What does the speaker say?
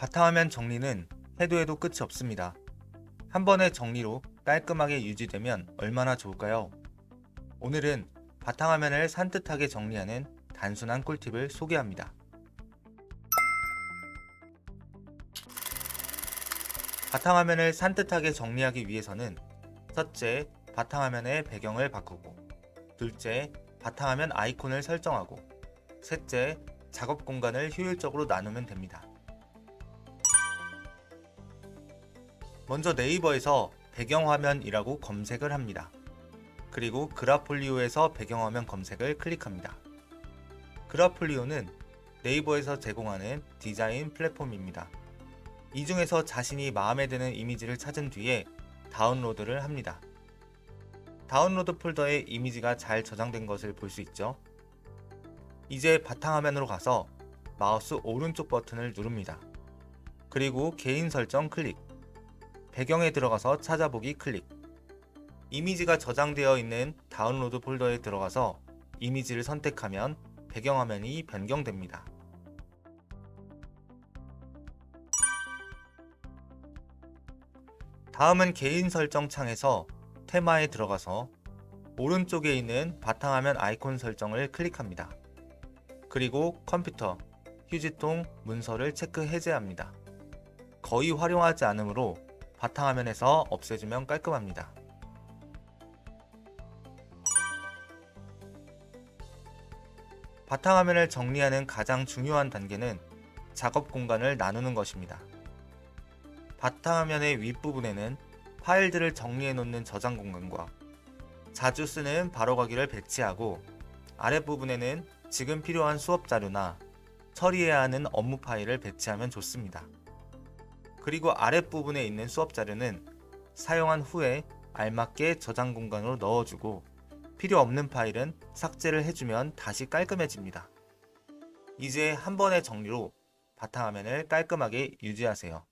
바탕화면 정리는 해도 해도 끝이 없습니다. 한 번의 정리로 깔끔하게 유지되면 얼마나 좋을까요? 오늘은 바탕화면을 산뜻하게 정리하는 단순한 꿀팁을 소개합니다. 바탕화면을 산뜻하게 정리하기 위해서는 첫째, 바탕화면의 배경을 바꾸고 둘째, 바탕화면 아이콘을 설정하고 셋째, 작업 공간을 효율적으로 나누면 됩니다. 먼저 네이버에서 배경화면이라고 검색을 합니다. 그리고 그라폴리오에서 배경화면 검색을 클릭합니다. 그라폴리오는 네이버에서 제공하는 디자인 플랫폼입니다. 이 중에서 자신이 마음에 드는 이미지를 찾은 뒤에 다운로드를 합니다. 다운로드 폴더에 이미지가 잘 저장된 것을 볼 수 있죠. 이제 바탕화면으로 가서 마우스 오른쪽 버튼을 누릅니다. 그리고 개인 설정 클릭. 배경에 들어가서 찾아보기 클릭. 이미지가 저장되어 있는 다운로드 폴더에 들어가서 이미지를 선택하면 배경화면이 변경됩니다. 다음은 개인 설정 창에서 테마에 들어가서 오른쪽에 있는 바탕화면 아이콘 설정을 클릭합니다. 그리고 컴퓨터, 휴지통, 문서를 체크 해제합니다. 거의 활용하지 않으므로 바탕화면에서 없애주면 깔끔합니다. 바탕화면을 정리하는 가장 중요한 단계는 작업 공간을 나누는 것입니다. 바탕화면의 윗부분에는 파일들을 정리해 놓는 저장 공간과 자주 쓰는 바로가기를 배치하고 아랫부분에는 지금 필요한 수업 자료나 처리해야 하는 업무 파일을 배치하면 좋습니다. 그리고 아랫부분에 있는 수업 자료는 사용한 후에 알맞게 저장 공간으로 넣어주고 필요 없는 파일은 삭제를 해주면 다시 깔끔해집니다. 이제 한 번의 정리로 바탕화면을 깔끔하게 유지하세요.